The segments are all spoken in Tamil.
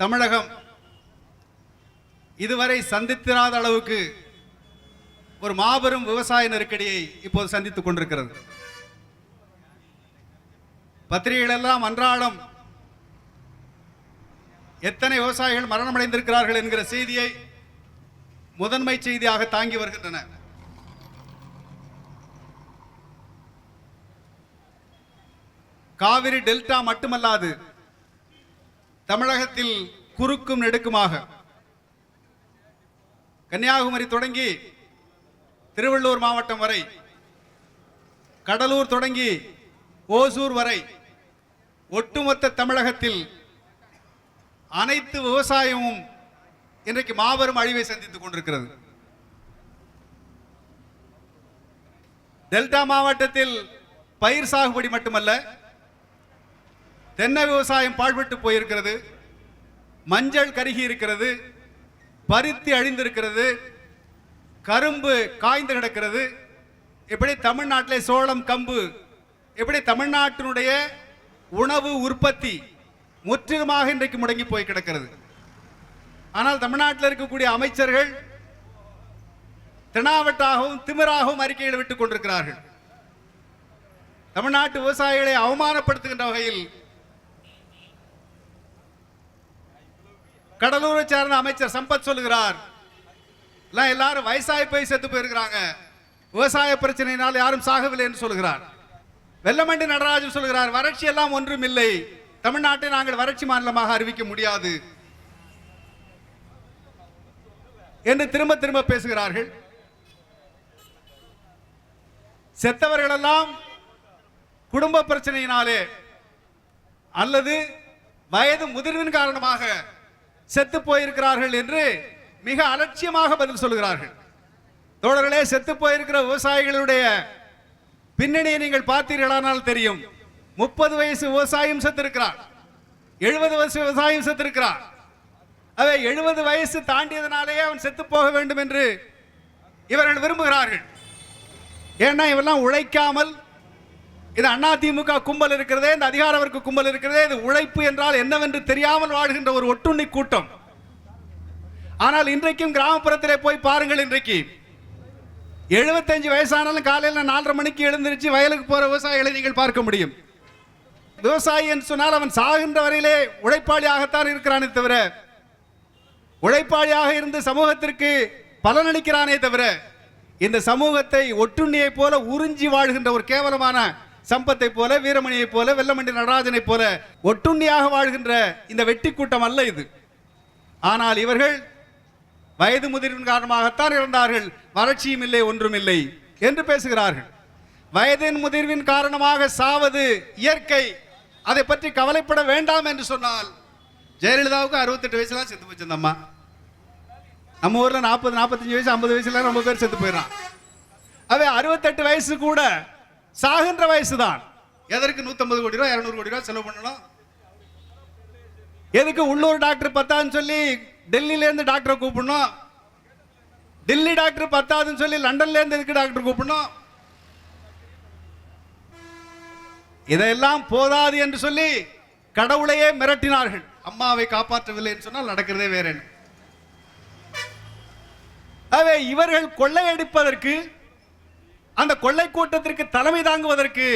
தமிழகம் இதுவரை சந்தித்திராத அளவுக்கு ஒரு மாபெரும் விவசாய நெருக்கடியை இப்போது சந்தித்துக் கொண்டிருக்கிறது. பத்திரிகைகள் எல்லாம் அன்றாடம் எத்தனை விவசாயிகள் மரணமடைந்திருக்கிறார்கள் என்கிற செய்தியை முதன்மை செய்தியாக தாங்கி வருகின்றன. காவிரி டெல்டா மட்டுமல்லாது தமிழகத்தில் குறுக்கும் நெடுக்குமாக கன்னியாகுமரி தொடங்கி திருவள்ளூர் மாவட்டம் வரை கடலூர் தொடங்கி ஓசூர் வரை ஒட்டுமொத்த தமிழகத்தில் அனைத்து விவசாயமும் இன்றைக்கு மாபெரும் அழிவை சந்தித்துக் கொண்டிருக்கிறது. டெல்டா மாவட்டத்தில் பயிர் சாகுபடி மட்டுமல்ல தென்னை விவசாயம் பாழ்பட்டு போயிருக்கிறது. மஞ்சள் கருகி இருக்கிறது. பருத்தி அழிந்திருக்கிறது. கரும்பு காய்ந்து கிடக்கிறது எப்படி தமிழ்நாட்டிலே சோளம் கம்பு எப்படி தமிழ்நாட்டினுடைய உணவு உற்பத்தி முற்றிலுமாக இன்றைக்கு முடங்கி போய் கிடக்கிறது. ஆனால் தமிழ்நாட்டில் இருக்கக்கூடிய அமைச்சர்கள் தினாவட்டாகவும் திமிராகவும் அறிக்கையில் விட்டுக் கொண்டிருக்கிறார்கள். தமிழ்நாட்டு விவசாயிகளை அவமானப்படுத்துகின்ற வகையில் கடலூரை சார்ந்த அமைச்சர் சம்பத் சொல்லுகிறார். எல்லாம் எல்லாரும் வயசாகி போய் செத்து போயிருக்கிறாங்க. விவசாய பிரச்சனையினால் யாரும் சாகவில்லை என்று சொல்கிறார் வெள்ளமண்டி நடராஜன் சொல்கிறார் வறட்சி எல்லாம் ஒன்றும் இல்லை. தமிழ்நாட்டை நாங்கள் வறட்சி மாநிலமாக அறிவிக்க முடியாது. என்று திரும்ப திரும்ப பேசுகிறார்கள். செத்தவர்களெல்லாம் குடும்ப பிரச்சனையினாலே அல்லது வயது முதிர்வின் காரணமாக செத்து போயிருக்கிறார்கள் என்று மிக அலட்சியமாக பதில் சொல்கிறார்கள். தோழர்களே செத்து போயிருக்கிற விவசாயிகளுடைய பின்னணியை நீங்கள் பார்த்தீர்களானால் தெரியும். முப்பது வயசு விவசாயம் செத்திருக்கிறார். எழுபது வயசு விவசாயம் செத்திருக்கிறார். அவை எழுபது வயசு தாண்டியதனாலேயே அவன் செத்து போக வேண்டும் என்று இவர்கள் விரும்புகிறார்கள். ஏன்னா இவெல்லாம் உழைக்காமல் இது அதிமுக கும்பல் இருக்கிறதே இந்த அதிகாரவர்க்கு கும்பல் இருக்கிறதே இது உழைப்பு என்றால் என்னவென்று தெரியாமல் வாழ்கின்ற ஒரு ஒட்டுண்ணி கூட்டம். ஆனால் இன்றைக்கும் கிராமப்புறத்திலே போய் பாருங்கள் இன்றைக்கு. எழுபத்தஞ்சு வயசானாலும் காலையில் நாலரை மணிக்கு எழுந்திருச்சு வயலுக்கு போற விவசாயிகளை நீங்கள் பார்க்க முடியும். விவசாயி என்று சொன்னால் அவன் சாகின்ற வரையிலே உழைப்பாளியாகத்தான் இருக்கிறானே தவிர உழைப்பாளியாக இருந்து சமூகத்திற்கு பலனளிக்கிறானே தவிர இந்த சமூகத்தை ஒட்டுண்ணியைப் போல உறிஞ்சி வாழ்கின்ற ஒரு கேவலமான சம்பத்தை போல வீரமணியை போல வெள்ளமண்டி நடராஜனைப் போல ஒட்டுண்ணியாக வாழ்கின்ற இந்த வெட்டி கூட்டம் அல்ல இது. ஆனால் இவர்கள் வயது முதிர்வின் காரணமாகத்தான் இறந்தார்கள். வறட்சியும் இல்லை ஒன்றும் இல்லை என்று பேசுகிறார்கள். வயதின் முதிர்வின் காரணமாக சாவது இயற்கை. அதை பற்றி கவலைப்பட வேண்டாம் என்று சொன்னால் ஜெயலலிதாவுக்கு அறுபத்தெட்டு வயசுல செத்து போச்சு அந்த அம்மா நம்ம ஊர்ல நாற்பது நாற்பத்தஞ்சு வயசு ஐம்பது வயசுல ரொம்ப பேர் செத்து போயிடறான். அவை அறுபத்தெட்டு வயசு கூட சாகின்ற வயசு தான் எதற்கு நூத்தம்பது கோடி ரூபாய் இருநூறு கோடி ரூபாய் செலவு பண்ணணும்? எதுக்கு உள்ளூர் டாக்டர் பத்தான்னு சொல்லி டெல்லியில இருந்து டாக்டரை கூப்பிடணும்? டெல்லி டாக்டர் பத்தாதுன்னு சொல்லி லண்டன்ல இருந்து எதுக்கு டாக்டர் கூப்பிடணும்? இதெல்லாம் போதாது என்று சொல்லி கடவுளையே மிரட்டினார்கள். அம்மாவை காப்பாற்றவில்லை என்று சொன்னால் நடக்கிறதே வேற என்ன இவர்கள் கொள்ளையடிப்பதற்கு அந்த கொள்ளை கூட்டத்திற்கு தலைமை தாங்குவதற்கு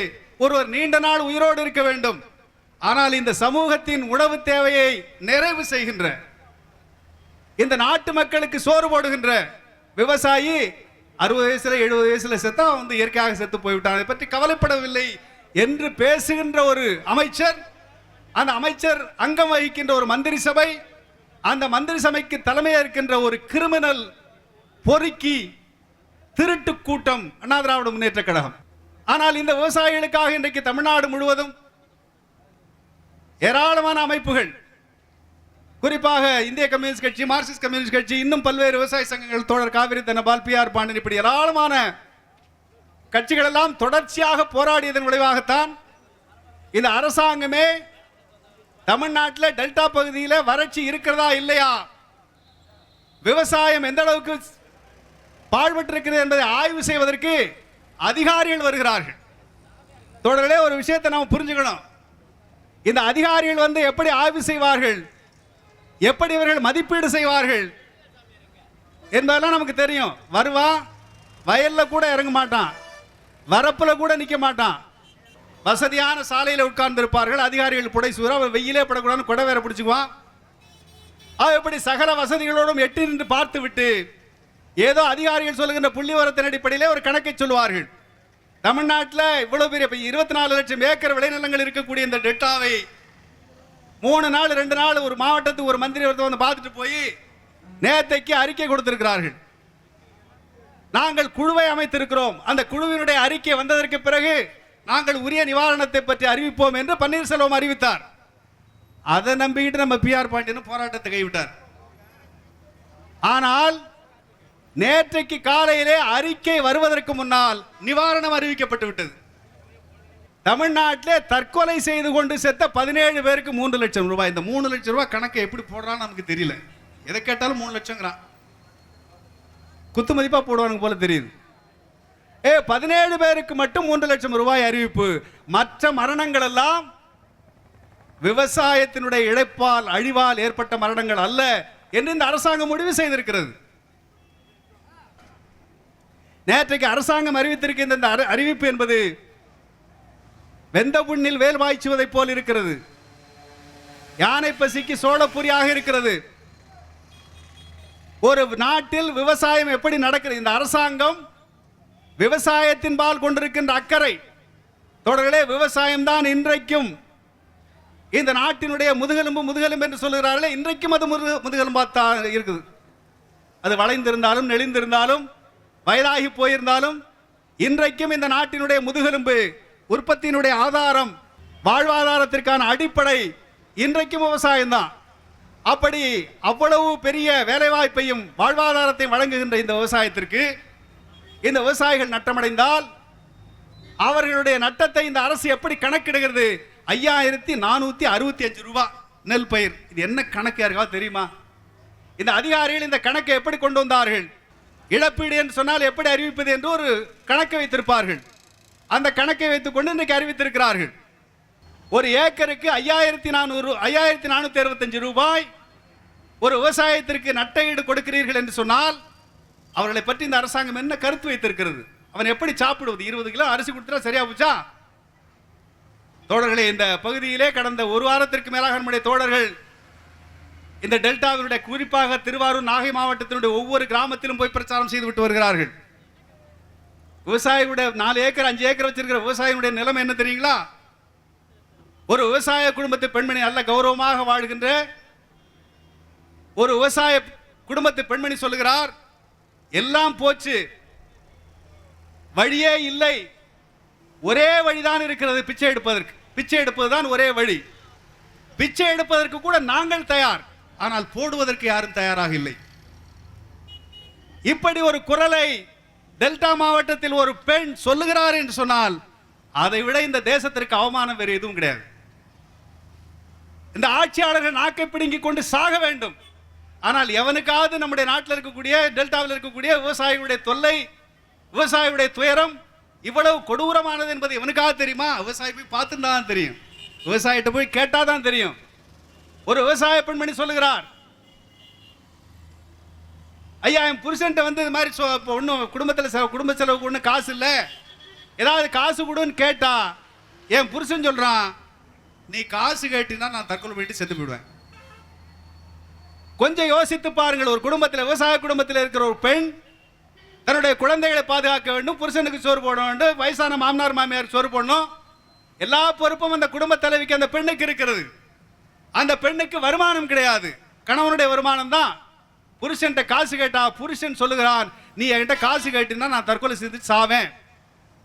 ஒருவர் நீண்ட நாள் உயிரோடு இருக்க வேண்டும். ஆனால் இந்த சமூகத்தின் உணவு தேவையை நிறைவு செய்கின்ற இந்த நாட்டு மக்களுக்கு சோறு போடுகின்ற விவசாயி அறுபது வயசுல எழுபது வயசுல செத்தா வந்து இயற்கையாக செத்து போய்விட்டான். அதை பற்றி கவலைப்படவில்லை என்று பேசுகின்ற ஒரு அமைச்சர் அந்த அமைச்சர் அங்கம் வகிக்கின்ற ஒரு மந்திரி சபை அந்த மந்திரி சபைக்கு தலைமையாக இருக்கின்ற ஒரு கிரிமினல் பொறுக்கி திருட்டு கூட்டம் அண்ணா திராவிட முன்னேற்ற கழகம். ஆனால் இந்த விவசாயிகளுக்காக இன்றைக்கு தமிழ்நாடு முழுவதும் ஏராளமான அமைப்புகள் குறிப்பாக இந்திய கம்யூனிஸ்ட் கட்சி மார்க்சிஸ்ட் கம்யூனிஸ்ட் கட்சி இன்னும் பல்வேறு விவசாய சங்கங்கள் தோழர் காவிரி தனபால் பி ஆர் பாண்டியன் இப்படி ஏராளமான கட்சிகள் எல்லாம் தொடர்ச்சியாக போராடியதன் விளைவாகத்தான் இந்த அரசாங்கமே தமிழ்நாட்டில் டெல்டா பகுதியில் வறட்சி இருக்கிறதா இல்லையா? விவசாயம் எந்த அளவுக்கு பாழ்பட்டிருக்கிறது என்பதை ஆய்வு செய்வதற்கு அதிகாரிகள் வருகிறார்கள். தொடர்களே ஒரு விஷயத்தை நாம் புரிஞ்சுக்கணும். இந்த அதிகாரிகள் வந்து எப்படி ஆய்வு செய்வார்கள்? எப்படி இவர்கள் மதிப்பீடு செய்வார்கள்? என்பதெல்லாம் நமக்கு தெரியும். வருவான் வயல்ல கூட இறங்க மாட்டான். வரப்பில் கூட நிற்க மாட்டான். வசதியான சாலையில் உட்கார்ந்துருப்பார்கள். அதிகாரிகள் புடைசூற அவன் வெயிலே படக்கூடாதுன்னு கொடை வேற பிடிச்சிக்குவான். அவன் எப்படி சகல வசதிகளோடும் எட்டி நின்று பார்த்து விட்டு ஏதோ அதிகாரிகள் சொல்லுகின்ற புள்ளிவரத்தின் அடிப்படையிலே ஒரு கணக்கை சொல்வார்கள் தமிழ்நாட்டில் இவ்வளவு பெரிய இப்ப இருபத்தி நாலு லட்சம் ஏக்கர் விளைநிலங்கள் இருக்கக்கூடிய இந்த டெட்டாவை மூணு நாள் ரெண்டு நாள் ஒரு மாவட்டத்துக்கு ஒரு மந்திரி ஒருத்தர் வந்து பார்த்துட்டு போய் நேத்தைக்கு அறிக்கை கொடுத்திருக்கிறார்கள். நாங்கள் குழுவை அமைத்திருக்கிறோம். அந்த குழுவினுடைய அறிக்கை வந்ததற்கு பிறகு நாங்கள் உரிய நிவாரணத்தை பற்றி அறிவிப்போம் என்று பன்னீர்செல்வம் அறிவித்தார். அதை நம்பிக்கிட்டு நம்ம பி ஆர் பாண்டியன் போராட்டத்தை கைவிட்டார். ஆனால் நேற்றைக்கு காலையிலே அறிக்கை வருவதற்கு முன்னால் நிவாரணம் அறிவிக்கப்பட்டு விட்டது. தமிழ்நாட்டிலே தற்கொலை செய்து கொண்டு செத்த பதினேழு பேருக்கு மூன்று லட்சம் ரூபாய். இந்த மூணு லட்சம் ரூபாய் கணக்கை எப்படி போடுறான்னு நமக்கு தெரியல. எதை கேட்டாலும் மூணு லட்சங்கிறான். குத்து மதிப்பா போடுவானுங்க போல தெரியுது. ஏ பதினேழு பேருக்கு மட்டும் மூன்று லட்சம் ரூபாய் அறிவிப்பு. மற்ற மரணங்கள் எல்லாம் விவசாயத்தினுடைய இழைப்பால் அழிவால் ஏற்பட்ட மரணங்கள் அல்ல என்று இந்த அரசாங்கம் முடிவு செய்திருக்கிறது. நேற்றைக்கு அரசாங்கம் அறிவித்திருக்கின்ற இந்த அறிவிப்பு என்பது வெந்த புண்ணில் வேல் வாய்ச்சுவதைப் போல் இருக்கிறது. யானை பசிக்கு சோழப்புரியாக இருக்கிறது. ஒரு நாட்டில் விவசாயம் எப்படி நடக்கிறது? இந்த அரசாங்கம் விவசாயத்தின் பால் கொண்டிருக்கின்ற அக்கறை. தொடர்களே விவசாயம் தான் இன்றைக்கும். இந்த நாட்டினுடைய முதுகெலும்பு முதுகெலும்பு என்று சொல்கிறார்களே இன்றைக்கும் அது முதுகெலும்பாக தான் இருக்குது. அது வளைந்திருந்தாலும் நெளிந்திருந்தாலும் வயதாகி போயிருந்தாலும் இன்றைக்கும் இந்த நாட்டினுடைய முதுகெலும்பு உற்பத்தியினுடைய ஆதாரம் வாழ்வாதாரத்திற்கான அடிப்படை இன்றைக்கும் விவசாயம்தான். அப்படி அவ்வளவு பெரிய வேலைவாய்ப்பையும் வாழ்வாதாரத்தையும் வழங்குகின்ற இந்த விவசாயத்திற்கு இந்த விவசாயிகள் நட்டமடைந்தால் அவர்களுடைய நட்டத்தை இந்த அரசு எப்படி கணக்கிடுகிறது? ஐயாயிரத்தி நானூற்றி அறுபத்தி அஞ்சு ரூபா நெல் பயிர். இது என்ன கணக்கு யாருக்காவது தெரியுமா? இந்த அதிகாரிகள் இந்த கணக்கை எப்படி கொண்டு வந்தார்கள்? இழப்பீடு என்று சொன்னால் எப்படி அறிவிப்பது என்று ஒரு கணக்கை வைத்திருப்பார்கள். அந்த கணக்கை வைத்துக்கொண்டு இன்றைக்கு அறிவித்திருக்கிறார்கள். ஒரு ஏக்கருக்கு ஐயாயிரத்தி நானூறு ஐயாயிரத்தி நானூற்றி அறுபத்தஞ்சு ரூபாய் ஒரு விவசாயத்திற்கு நட்டையீடு கொடுக்கிறீர்கள் என்று சொன்னால் அவர்களை பற்றி இந்த அரசாங்கம் என்ன கருத்து வைத்திருக்கிறது? அவன் எப்படி சாப்பிடுவது? இருபது கிலோ அரிசி கொடுத்தா சரியா போச்சா? தோழர்களே இந்த பகுதியிலே கடந்த ஒரு வாரத்திற்கு மேலாக நம்முடைய தோழர்கள் இந்த டெல்டாவினுடைய குறிப்பாக திருவாரூர் நாகை மாவட்டத்தினுடைய ஒவ்வொரு கிராமத்திலும் போய் பிரச்சாரம் செய்து விட்டு வருகிறார்கள். விவசாயியுடைய நாலு ஏக்கர் அஞ்சு ஏக்கர் வச்சிருக்கிற விவசாயியுடைய நிலைமை என்ன தெரியுங்களா? ஒரு விவசாய குடும்பத்து பெண்மணி நல்ல கௌரவமாக வாழ்கின்ற ஒரு விவசாய குடும்பத்து பெண்மணி சொல்லுகிறார் எல்லாம் போச்சு. வழியே இல்லை. ஒரே வழிதான் இருக்கிறது பிச்சை எடுப்பதற்கு. பிச்சை எடுப்பதுதான் ஒரே வழி. பிச்சை எடுப்பதற்கு கூட நாங்கள் தயார். ஆனால் போடுவதற்கு யாரும் தயாராக இல்லை. இப்படி ஒரு குரலை டெல்டா மாவட்டத்தில் ஒரு பெண் சொல்லுகிறார் என்று சொன்னால் அதை விட இந்த தேசத்திற்கு அவமானம் வேறு எதுவும் கிடையாது. இந்த ஆட்சியாளர்கள் நாக்கை பிடுங்கிக் கொண்டு சாக வேண்டும். ஆனால் எவனுக்காவது நம்முடைய நாட்டில் இருக்கக்கூடிய டெல்டாவில் இருக்கக்கூடிய விவசாயிகளுடைய தொல்லை விவசாயியுடைய துயரம் இவ்வளவு கொடூரமானது என்பது எவனுக்காக தெரியுமா? விவசாயி போய் பார்த்துருந்தா தான் தெரியும். விவசாயிட்ட போய் கேட்டால் தான் தெரியும். ஒரு விவசாய பெண்மணி சொல்லுகிறார். ஐயா என் புருஷன்ட்ட வந்து இது மாதிரி சொ இப்போ ஒன்றும் குடும்பத்தில் குடும்ப செலவுக்கு ஒன்றும் காசு இல்லை. ஏதாவது காசு கொடுன்னு கேட்டா என் புருஷன் சொல்கிறான் நீ காசு கேட்டினா நான் தற்கொலை போயிட்டு செத்து போயிடுவேன். கொஞ்சம் யோசித்து பாருங்கள் ஒரு குடும்பத்தில் விவசாய குடும்பத்தில் இருக்கிற ஒரு பெண் தன்னுடைய குழந்தைகளை பாதுகாக்க வேண்டும் புருஷனுக்கு சோறு போட வேண்டும் வயசான மாமனார் மாமியார் சோறு போடணும். எல்லா பொறுப்பும் அந்த குடும்ப தலைவிக்கு அந்த பெண்ணுக்கு இருக்கிறது. அந்த பெண்ணுக்கு வருமானம் கிடையாது. கணவனுடைய வருமானம் தான். புருஷன்கிட்ட காசு கேட்டா புருஷன் சொல்லுகிறான் நீ என்கிட்ட காசு கேட்டுனா நான் தற்கொலை செய்து சாவேன்.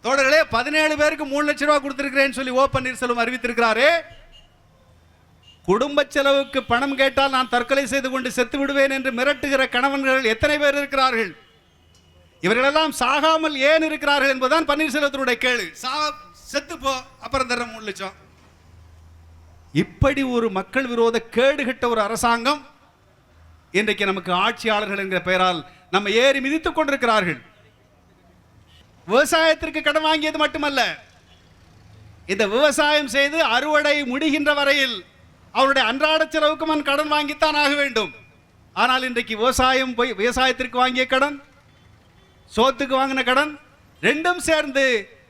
தோழர்களே பதினேழு பேருக்கு மூணு லட்ச ரூபா கொடுத்துருக்கிறேன்னு சொல்லி ஓ பன்னீர்செல்வம் அறிவித்திருக்கிறாரு. குடும்ப செலவுக்கு பணம் கேட்டால் நான் தற்கொலை செய்து கொண்டு செத்து விடுவேன் என்று மிரட்டுகிற கணவன்கள் எத்தனை பேர் இருக்கிறார்கள்? இவர்களெல்லாம் சாகாமல் ஏன் இருக்கிறார்கள் என்பதுதான் பன்னீர்செல்வத்தினுடைய கேள்வி. சா செத்து போ அப்புறம் தர மூணு லட்சம். இப்படி ஒரு மக்கள் விரோத கேடுகட்ட ஒரு அரசாங்கம் இன்றைக்கு நமக்கு ஆட்சியாளர்கள் என்கிற பெயரால் நம்ம ஏறி மிதித்துக் கொண்டிருக்கிறார்கள். விவசாயத்திற்கு கடன் வாங்கியது மட்டுமல்ல. இந்த விவசாயம் செய்து அறுவடை முடிகின்ற வரையில் அவருடைய அன்றாட செலவுக்கு மண் கடன் வாங்கித்தான் ஆக வேண்டும். ஆனால் இன்றைக்கு விவசாயம் போய் விவசாயத்திற்கு வாங்கிய கடன் சோத்துக்கு வாங்கின கடன் ரெண்டும் சேர்ந்து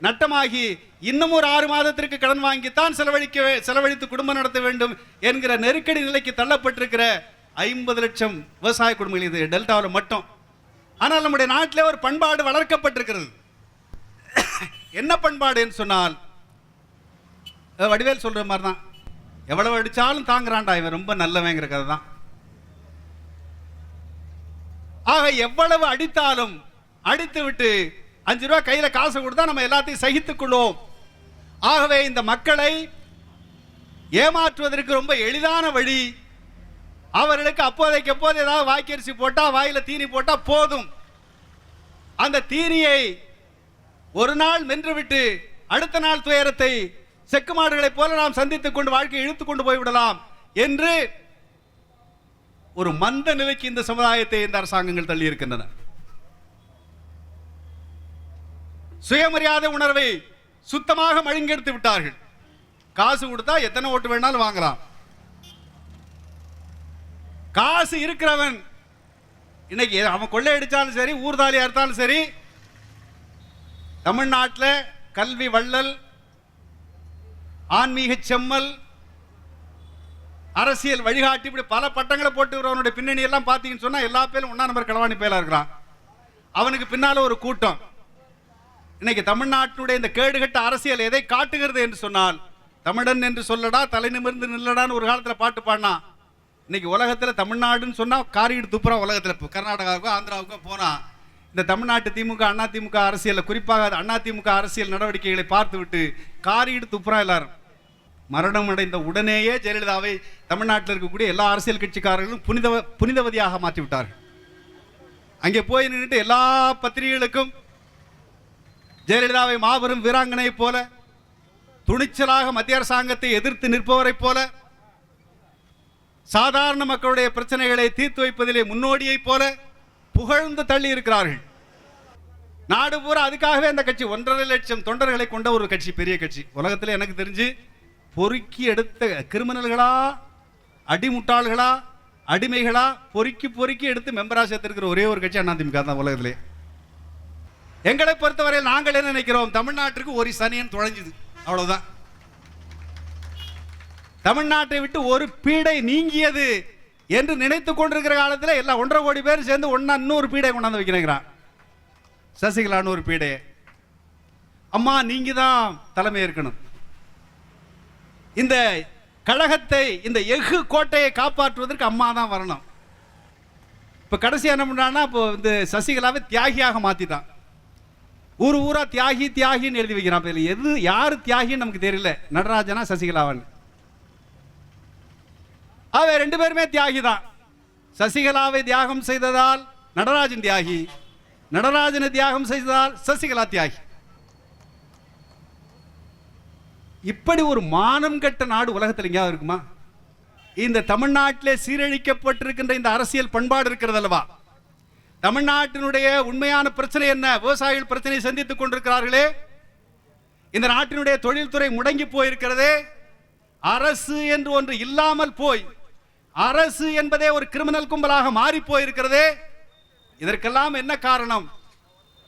நட்டமாகி இன்னும் ஒரு ஆறு மாதத்திற்கு கடன் வாங்கித்தான் செலவழிக்க செலவழித்து குடும்பம் நடத்த வேண்டும் என்கிற நெருக்கடி நிலைக்கு தள்ளப்பட்டிருக்கிற ஐம்பது லட்சம் விவசாய குடும்பங்கள் இது டெல்டாவில் மட்டும். ஆனால் நம்முடைய நாட்டிலே ஒரு பண்பாடு வளர்க்கப்பட்டிருக்கிறது. என்ன பண்பாடுன்னு சொன்னால் வடிவேல் சொல்ற மாதிரி தான் எவ்வளவு அடிச்சாலும் தாங்குறான்டா இவன் ரொம்ப நல்லவங்கிற கதை தான். ஆக எவ்வளவு அடித்தாலும் அடித்து விட்டு அஞ்சு ரூபா கையில் காசு கொடுத்தா நம்ம எல்லாத்தையும் சகித்துக்கொள்வோம். ஆகவே இந்த மக்களை ஏமாற்றுவதற்கு ரொம்ப எளிதான வழி. அவர்களுக்கு அப்போதைக்கு எப்போது ஏதாவது வாய்க்கரிசி போட்டால் வாயில் தீனி போட்டால் போதும். அந்த தீனியை ஒரு நாள் மென்றுவிட்டு அடுத்த நாள் துயரத்தை செக்கு மாடுகளைப் போல நாம் சந்தித்துக் கொண்டு வாழ்க்கையை இழுத்து கொண்டு போய்விடலாம் என்று ஒரு மந்த நிலைக்கு இந்த சமுதாயத்தை இந்த அரசாங்கங்கள் தள்ளி இருக்கின்றன சுயமரியாதை உணர்வை சுத்தமாக மழுங்கெடுத்து விட்டார்கள். காசு கொடுத்தா எத்தனை ஓட்டு வேணாலும் வாங்கலாம். காசு இருக்கிறவன் இன்னைக்கு அவன் கொள்ளையடிச்சாலும் சரி ஊர்தாலியா இருந்தாலும் சரி தமிழ்நாட்டில் கல்வி வள்ளல் ஆன்மீக செம்மல் அரசியல் வழிகாட்டி இப்படி பல பட்டங்களை போட்டு வரவனுடைய பின்னணி எல்லாம் பார்த்தீங்கன்னு சொன்னா எல்லா பேரும் ஒன்னா நம்பர் களவாணி பேலா இருக்கிறான். அவனுக்கு பின்னால ஒரு கூட்டம். இன்னைக்கு தமிழ்நாட்டினுடைய இந்த கேடுகட்ட அரசியல் எதை காட்டுகிறது என்று சொன்னால் தமிழன் என்று சொல்லடா தலை நிமிர்ந்து நில்லடான்னு ஒரு காலத்தில் பாட்டு பாடினா இன்னைக்கு உலகத்தில் தமிழ்நாடுன்னு சொன்னால் காரிடு துப்புரா உலகத்தில். இப்போ கர்நாடகாவுக்கோ ஆந்திராவுக்கோ போனா இந்த தமிழ்நாட்டு திமுக அண்ணா திமுக அரசியலில் குறிப்பாக அண்ணா திமுக அரசியல் நடவடிக்கைகளை பார்த்துவிட்டு காரிடு துப்புரா எல்லாரும். மரணம் அடைந்த உடனேயே ஜெயலலிதாவை தமிழ்நாட்டில் இருக்கக்கூடிய எல்லா அரசியல் கட்சிக்காரர்களும் புனித புனிதவதியாக மாற்றிவிட்டார்கள். அங்கே போய் நின்றுட்டு எல்லா பத்திரிகைகளுக்கும் ஜெயலலிதாவை மாபெரும் வீராங்கனை போல துணிச்சலாக மத்திய அரசாங்கத்தை எதிர்த்து நிற்பவரைப் போல சாதாரண மக்களுடைய பிரச்சனைகளை தீர்த்து வைப்பதிலே முன்னோடியைப் போல புகழ்ந்து தள்ளி இருக்கிறார்கள். நாடு பூரா அதுக்காகவே அந்த கட்சி ஒன்றரை லட்சம் தொண்டர்களை கொண்ட ஒரு கட்சி பெரிய கட்சி. உலகத்தில் எனக்கு தெரிஞ்சு பொறுக்கி எடுத்த கிரிமினல்களா அடிமுட்டாள்களா அடிமைகளா பொறுக்கி பொறுக்கி எடுத்து மெம்பராக சேர்த்திருக்கிற ஒரே ஒரு கட்சி அதிமுக தான் உலகத்திலே. எங்களை பொறுத்தவரையில் நாங்கள் என்ன நினைக்கிறோம்? தமிழ்நாட்டிற்கு ஒரு சனியன் தொலைஞ்சுது. அவ்வளவுதான். தமிழ்நாட்டை விட்டு ஒரு பீடை நீங்கியது என்று நினைத்துக் கொண்டிருக்கிற காலத்தில் எல்லாம் ஒன்றரை கோடி பேர் சேர்ந்து ஒன்னா இன்னொரு பீடை கொண்டாந்து வைக்கிறேங்கிறான். சசிகலான்னு ஒரு பீடை. அம்மா நீங்க தான் தலைமை இருக்கணும் இந்த கழகத்தை இந்த எஃகு கோட்டையை காப்பாற்றுவதற்கு அம்மா தான் வரணும். இப்போ கடைசி என்ன பண்றான்னா இப்போ இந்த சசிகலாவை தியாகியாக மாற்றிட்டான் ஊர் ஊரா தியாகி தியாகின்னு எழுதி வைக்கிறான். பேர் எது யாரு தியாகின்னு நமக்கு தெரியல. நடராஜனா சசிகலாவன். அவ ரெண்டு பேருமே தியாகி தான். சசிகலாவை தியாகம் செய்ததால் நடராஜன் தியாகி. நடராஜனை தியாகம் செய்ததால் சசிகலா தியாகி. இப்படி ஒரு மானம் கட்ட நாடு உலகத்தில் எங்கேயாவது இருக்குமா? இந்த தமிழ்நாட்டிலே சீரழிக்கப்பட்டிருக்கின்ற இந்த அரசியல் பண்பாடு இருக்கிறது அல்லவா? தமிழ்நாட்டினுடைய உண்மையான பிரச்சனை என்ன? விவசாயிகள் பிரச்சனையை சந்தித்துக் கொண்டிருக்கிறார்களே. இந்த நாட்டினுடைய தொழில்துறை முடங்கி போயிருக்கிறதே. அரசு என்று ஒன்று இல்லாமல் போய் அரசு என்பதே ஒரு கிரிமினல் கும்பலாக மாறி போயிருக்கிறதே. இதற்கெல்லாம் என்ன காரணம்?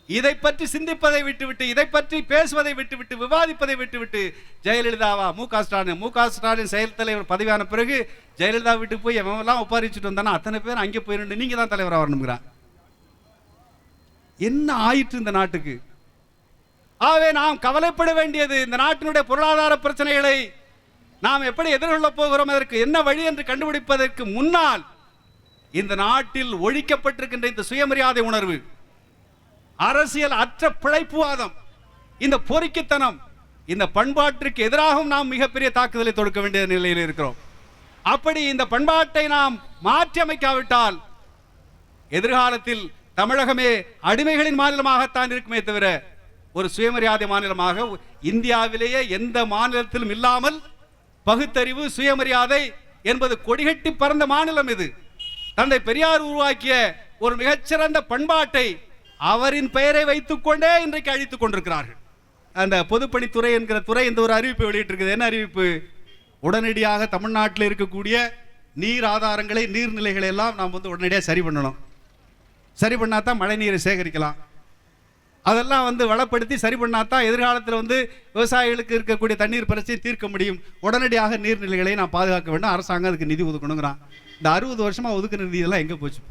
இதை பற்றி சிந்திப்பதை விட்டுவிட்டு இதை பற்றி பேசுவதை விட்டுவிட்டு விவாதிப்பதை விட்டுவிட்டு ஜெயலலிதாவா மு க ஸ்டாலின் மு க ஸ்டாலின் செயல் தலைவர் பதவியான பிறகு ஜெயலலிதா வீட்டுக்கு போய் எவெல்லாம் உபாரிச்சுட்டு வந்தானா அத்தனை பேர் அங்கே போயிருந்து நீங்க தான் தலைவராக வரணுங்கிறான் என்ன ஆயிற்று இந்த நாட்டுக்கு? ஆகவே நாம் கவலைப்பட வேண்டியது இந்த நாட்டினுடைய பொருளாதார பிரச்சனைகளை நாம் எப்படி எதிர்கொள்ளப் போகிறோம் அதற்கு என்ன வழி என்று கண்டுபிடிப்பதற்கு முன்னால் இந்த நாட்டில் ஒழிக்கப்பட்டிருக்கின்ற இந்த சுயமரியாதை உணர்வு அரசியல் அற்ற பிழைப்புவாதம் இந்த பொறுக்கித்தனம் இந்த பண்பாட்டிற்கு எதிராகவும் நாம் மிகப்பெரிய தாக்குதலை தொடுக்க வேண்டிய நிலையில் இருக்கிறோம். அப்படி இந்த பண்பாட்டை நாம் மாற்றி அமைக்காவிட்டால் எதிர்காலத்தில் தமிழகமே அடிமைகளின் மாநிலமாகத்தான் இருக்குமே தவிர ஒரு சுயமரியாதை மாநிலமாக இந்தியாவிலேயே எந்த மாநிலத்திலும் இல்லாமல் பகுத்தறிவு சுயமரியாதை என்பது கொடிகட்டி பறந்த மாநிலம் இது. தந்தை பெரியார் உருவாக்கிய ஒரு மிகச்சிறந்த பண்பாட்டை அவரின் பெயரை வைத்துக்கொண்டே இன்றைக்கு அழித்துக் கொண்டிருக்கிறார்கள். அந்த பொதுப்பணித்துறை என்கிற துறை இந்த ஒரு அறிவிப்பை வெளியிட்டிருக்குது. என்ன அறிவிப்பு? உடனடியாக தமிழ்நாட்டில் இருக்கக்கூடிய நீர் ஆதாரங்களை நீர்நிலைகளை எல்லாம் நாம் வந்து உடனடியாக சரி பண்ணணும். சரி பண்ணா தான் மழை நீரை சேகரிக்கலாம். அதெல்லாம் வந்து வளப்படுத்தி சரி பண்ணா தான் எதிர்காலத்தில் வந்து விவசாயிகளுக்கு இருக்கக்கூடிய தண்ணீர் பிரச்சனை தீர்க்க முடியும். உடனடியாக நீர்நிலைகளை நான் பாதுகாக்க வேண்டும். அரசாங்கம் அதுக்கு நிதி ஒதுக்கணுங்கிறான். இந்த அறுபது வருஷமா ஒதுக்குன நிதி எல்லாம் எங்கே போச்சு?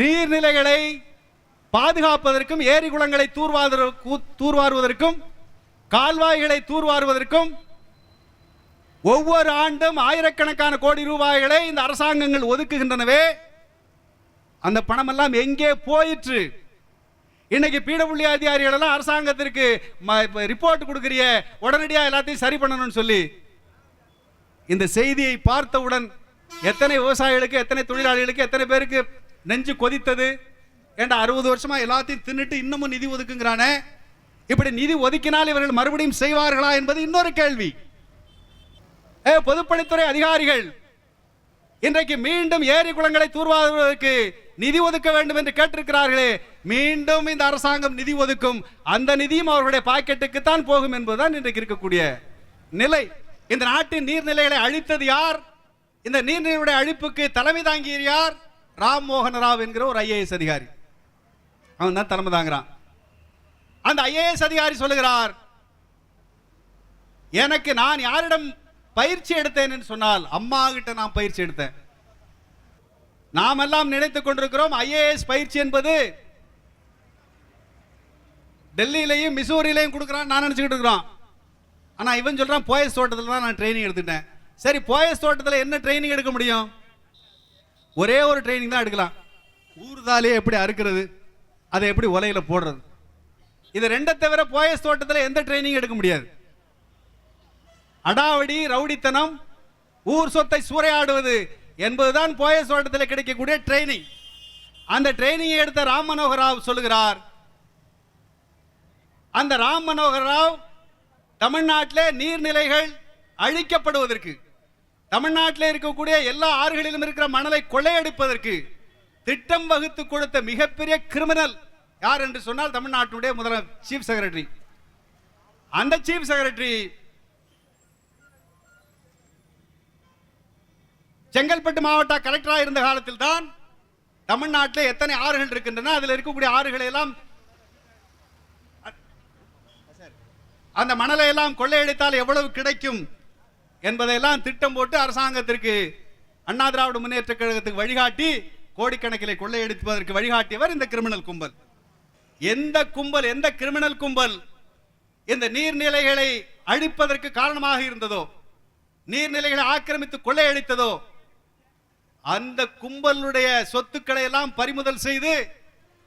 நீர்நிலைகளை பாதுகாப்பதற்கும் ஏரி குளங்களை தூர்வாரு தூர்வாருவதற்கும் கால்வாய்களை தூர்வாருவதற்கும் ஒவ்வொரு ஆண்டும் ஆயிரக்கணக்கான கோடி ரூபாய்களை இந்த அரசாங்கங்கள் ஒதுக்குகின்றனவே. அந்த பணம் எல்லாம் எங்கே போயிற்று? இன்னைக்கு பீடபுள்ளி அதிகாரிகள் எல்லாம் அரசாங்கத்திற்கு ரிப்போர்ட் கொடுக்குறிய உடனடியாக எல்லாத்தையும் சரி பண்ணணும்னு சொல்லி. இந்த செய்தியை பார்த்தவுடன் எத்தனை விவசாயிகளுக்கு எத்தனை தொழிலாளிகளுக்கு எத்தனை பேருக்கு நெஞ்சு கொதித்தது? ஏண்டா அறுபது வருஷமா எல்லாத்தையும் தின்னுட்டு இன்னமும் நிதி ஒதுக்குங்கிறானே? இப்படி நிதி ஒதுக்கினால் இவர்கள் மறுபடியும் செய்வார்களா என்பது இன்னொரு கேள்வி. ஏ பொதுப்பணித்துறை அதிகாரிகள் இன்றைக்கு மீண்டும் ஏரி குளங்களை தூர்வாருவதற்கு நிதி ஒதுக்க வேண்டும் என்று கேட்டிருக்கிறார்களே மீண்டும் இந்த அரசாங்கம் நிதி ஒதுக்கும் அந்த நிதியும் அவர்களுடைய பாக்கெட்டுக்கு தான் போகும் என்பதுதான் இன்றைக்கு இருக்கக்கூடிய நிலை. இந்த நாட்டின் நீர்நிலைகளை அழித்தது யார்? இந்த நீர்நிலையுடைய அழிப்புக்கு தலைமை தாங்கியது யார்? ராம் மோகன் ராவ் என்கிற ஒரு ஐஏஎஸ் அதிகாரி. அவன் தான் தலைமை தாங்குறான். அந்த ஐஏஎஸ் அதிகாரி சொல்லுகிறார் எனக்கு நான் யாரிடம் பயிற்சி எடுத்தேன்னு சொன்னால் அம்மா கிட்ட நான் பயிற்சி எடுத்தேன். நாம் எல்லாம் நினைத்துக் கொண்டிருக்கிறோம் ஐஏஎஸ் பயிற்சி என்பது டெல்லியிலையும் மிசூரிலையும் கொடுக்குறான் நான் நினச்சிக்கிட்டு இருக்கிறோம். ஆனால் இவன் சொல்கிறான் போயஸ் தோட்டத்தில் தான் நான் ட்ரைனிங் எடுத்துட்டேன். சரி போயஸ் தோட்டத்தில் என்ன ட்ரைனிங் எடுக்க முடியும்? ஒரே ஒரு ட்ரைனிங் தான் எடுக்கலாம். ஊர்தாலே எப்படி அறுக்கிறது? அதை எப்படி உலையில் போடுறது? இது ரெண்டை தவிர போயஸ் தோட்டத்தில் எந்த ட்ரைனிங் எடுக்க முடியாது. அடாவடி ரவுடித்தனம் ஊர் சொத்தை சூறையாடுவது என்பதுதான் போயஸ் வட்டத்தில் கிடைக்கக்கூடிய ட்ரைனிங் அந்த ட்ரைனிங்கை எடுத்த ராம் மனோகர் ராவ் சொல்லுகிறார் அந்த ராம் மனோகர் ராவ் தமிழ்நாட்டில் நீர்நிலைகள் அழிக்கப்படுவதற்கு தமிழ்நாட்டில் இருக்கக்கூடிய எல்லா ஆறுகளிலும் இருக்கிற மணலை கொள்ளையடிப்பதற்கு திட்டம் வகுத்து கொடுத்த மிகப்பெரிய கிரிமினல் யார் என்று சொன்னால் தமிழ்நாட்டுடைய முதல சீஃப் செக்ரட்டரி அந்த சீஃப் செக்ரட்டரி செங்கல்பட்டு மாவட்ட கலெக்டராக இருந்த காலத்தில் தான் தமிழ்நாட்டில் எத்தனை ஆறுகள் இருக்கின்றன? அதில் இருக்கக்கூடிய ஆறுகளை எல்லாம் அந்த மணலை எல்லாம் கொள்ளையடித்தால் எவ்வளவு கிடைக்கும் என்பதையெல்லாம் திட்டம் போட்டு அரசாங்கத்திற்கு அண்ணா திராவிட முன்னேற்ற கழகத்துக்கு வழிகாட்டி கோடிக்கணக்கில் கொள்ளையடிப்பதற்கு வழிகாட்டியவர் இந்த கிரிமினல் கும்பல். எந்த கும்பல் எந்த கிரிமினல் கும்பல் இந்த நீர்நிலைகளை அழிப்பதற்கு காரணமாக இருந்ததோ நீர்நிலைகளை ஆக்கிரமித்து கொள்ளையடித்ததோ அந்த கும்பலுடைய சொத்துக்களை எல்லாம் பறிமுதல் செய்து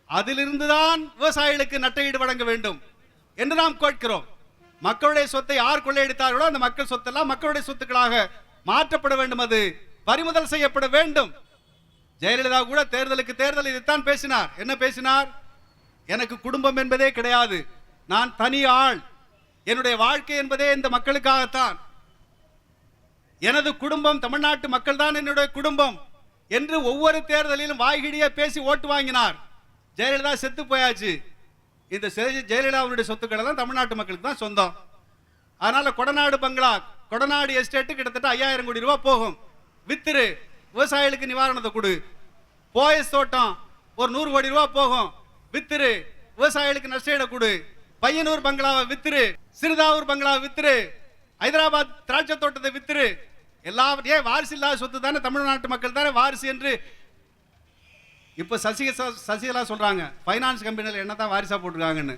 அதிலிருந்து தான் விவசாயிகளுக்கு நட்டையீடு வழங்க வேண்டும் என்று நாம் கேட்கிறோம். மக்களுடைய சொத்தை யார் கொள்ளையடித்தார்களோ அந்த மக்கள் சொத்தெல்லாம் மக்களுடைய சொத்துக்களாக மாற்றப்பட வேண்டும். அது பறிமுதல் செய்யப்பட வேண்டும். ஜெயலலிதா கூட தேர்தலுக்கு தேர்தல் இதைத்தான் பேசினார். என்ன பேசினார்? எனக்கு குடும்பம் என்பதே கிடையாது. நான் தனி ஆள். என்னுடைய வாழ்க்கை என்பதே இந்த மக்களுக்காகத்தான். எனது குடும்பம் தமிழ்நாட்டு மக்கள் தான் என்னுடைய குடும்பம். என்று ஒவ்வொரு தேர்தலிலும் வாய்கிடியே பேசி ஓட்டு வாங்கினார். ஜெயலலிதா செத்து போயாச்சு. இந்த ஜெயலலிதாவுடைய சொத்துக்களை தான் தமிழ்நாட்டு மக்களுக்கு தான் சொந்தம். அதனால கொடநாடு பங்களா கொடநாடு எஸ்டேட்டு கிட்டத்தட்ட ஐயாயிரம் கோடி ரூபாய் போகும். வித்துரு விவசாயிகளுக்கு நிவாரணத்தை கொடு. போயஸ் தோட்டம் ஒரு நூறு கோடி ரூபாய் போகும். வித்துரு விவசாயிகளுக்கு நஷ்ட கொடு. பையனூர் பங்களாவை வித்துரு சிறுதாவூர் பங்களாவை வித்துரு ஹைதராபாத் திராட்சை தோட்டத்தை வித்துரு. எல்லாவற்றையும் வாரிசு இல்லாத சொத்து தானே தமிழ்நாட்டு மக்கள் தானே வாரிசு என்று இப்போ சசிக சசிகலா சொல்கிறாங்க ஃபைனான்ஸ் கம்பெனியில் என்ன தான் வாரிசாக போட்டிருக்காங்கன்னு.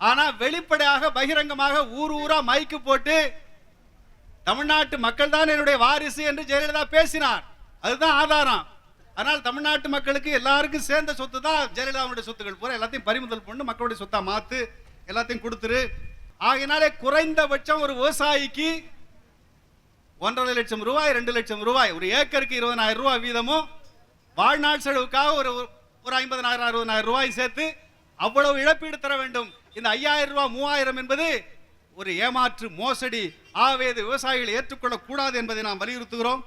ஆனால் வெளிப்படையாக பகிரங்கமாக ஊர் ஊராக மைக்கு போட்டு தமிழ்நாட்டு மக்கள் தான் என்னுடைய வாரிசு என்று ஜெயலலிதா பேசினார். அதுதான் ஆதாரம். ஆனால் தமிழ்நாட்டு மக்களுக்கு எல்லாருக்கும் சேர்ந்த சொத்து தான் ஜெயலலிதாவுடைய சொத்துக்கள். பூரா எல்லாத்தையும் பறிமுதல் பண்ணு மக்களுடைய சொத்தா மாற்று எல்லாத்தையும் கொடுத்துரு. ஆகையினாலே குறைந்தபட்சம் ஒரு விவசாயிக்கு ஒன்றரை லட்சம் ரூபாய் ரெண்டு லட்சம் ரூபாய். ஒரு ஏக்கருக்கு இருபதனாயிரம் ரூபாய் வீதமும் வாழ்நாள் செலவுக்காக ஒரு ஒரு ஐம்பதனாயிரம் அறுபதனாயிரம் ரூபாய் சேர்த்து அவ்வளவு இழப்பீடு தர வேண்டும். இந்த ஐயாயிரம் ரூபாய் மூவாயிரம் என்பது ஒரு ஏமாற்று மோசடி ஆகவே இது விவசாயிகள் ஏற்றுக்கொள்ளக்கூடாது என்பதை நாம் வலியுறுத்துகிறோம்.